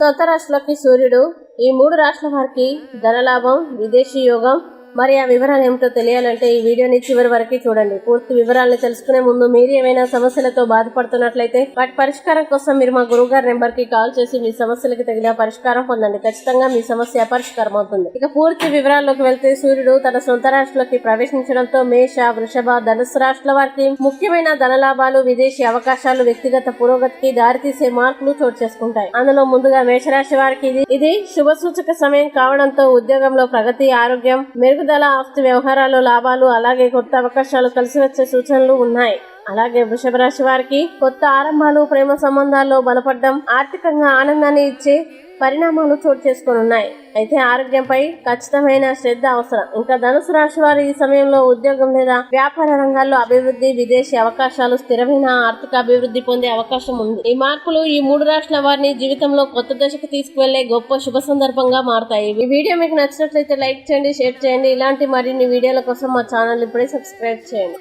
సొంత రాష్ట్రాలకి సూర్యుడు. ఈ మూడు రాష్ట్రాల వారికి ధనలాభం విదేశీ యోగం మరి ఆ వివరాలు ఏమిటో తెలియాలంటే ఈ వీడియోని చివరి వరకు చూడండి. పూర్తి వివరాలను తెలుసుకునే ముందు మీరు ఏమైనా సమస్యలతో బాధపడుతున్నట్లయితే వాటి పరిష్కారం కోసం మీరు మా గురువు గారి నెంబర్కి కాల్ చేసి మీ సమస్యలకు తగిన పరిష్కారం పొందండి. ఖచ్చితంగా మీ సమస్య పరిష్కారం అవుతుంది. ఇక పూర్తి వివరాల్లోకి వెళ్తే సూర్యుడు తన సొంత రాష్ట్రంలోకి ప్రవేశించడంతో మేష వృషభ ధనుసు రాష్ట్రాల వారికి ముఖ్యమైన ధనలాభాలు విదేశీ అవకాశాలు వ్యక్తిగత పురోగతికి దారితీసే మార్పులు చోటు చేసుకుంటాయి. అందులో ముందుగా మేషరాశి వారికి ఇది ఇది శుభ సూచక సమయం కావడంతో ఉద్యోగంలో ప్రగతి ఆరోగ్యం పెరుగుదల ఆస్తి వ్యవహారాలు లాభాలు అలాగే కొత్త అవకాశాలు కలిసి వచ్చే సూచనలు ఉన్నాయి. అలాగే వృషభ రాశి వారికి కొత్త ఆరంభాలు ప్రేమ సంబంధాల్లో బలపడడం ఆర్థికంగా ఆనందాన్ని ఇచ్చే పరిణామాలు చోటు చేసుకొని ఉన్నాయి అయితే ఆరోగ్యంపై ఖచ్చితమైన శ్రద్ధ అవసరం. ఇంకా ధనుసు రాశి వారు ఈ సమయంలో ఉద్యోగం లేదా వ్యాపార రంగాల్లో అభివృద్ధి విదేశీ అవకాశాలు స్థిరమైన ఆర్థిక అభివృద్ధి పొందే అవకాశం ఉంది. ఈ మార్పులు ఈ మూడు రాష్ట్రాల వారిని జీవితంలో కొత్త దశకు తీసుకువెళ్ళే గొప్ప శుభ సందర్భంగా మారతాయి. ఈ వీడియో మీకు నచ్చినట్లయితే లైక్ చేయండి షేర్ చేయండి. ఇలాంటి మరిన్ని వీడియోల కోసం మా ఛానల్ ఇప్పుడే సబ్స్క్రైబ్ చేయండి.